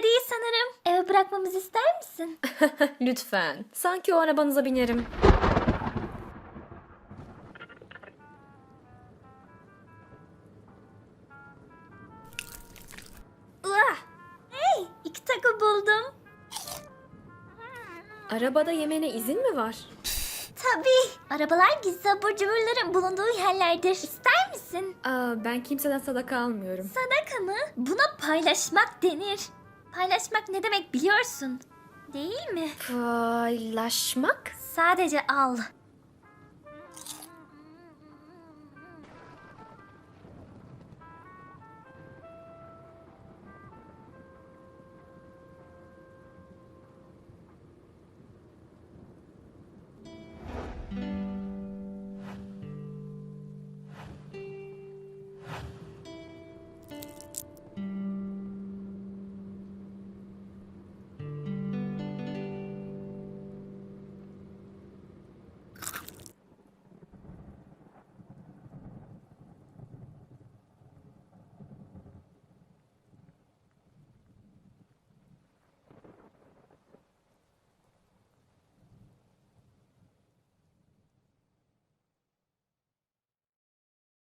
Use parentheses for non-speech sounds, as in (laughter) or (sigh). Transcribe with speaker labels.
Speaker 1: Burada değil sanırım. Eve bırakmamızı ister misin? (laughs)
Speaker 2: Lütfen. Sanki o arabanıza binerim.
Speaker 1: Uah! Hey, iki buldum.
Speaker 2: Arabada yemene izin mi var?
Speaker 1: Tabii. Arabalar gizli abur cuburların bulunduğu yerlerdir. İster misin?
Speaker 2: Aa, ben kimseden sadaka almıyorum.
Speaker 1: Sadaka mı? Buna paylaşmak denir. Paylaşmak ne demek biliyorsun? Değil mi?
Speaker 2: Paylaşmak?
Speaker 1: Sadece al.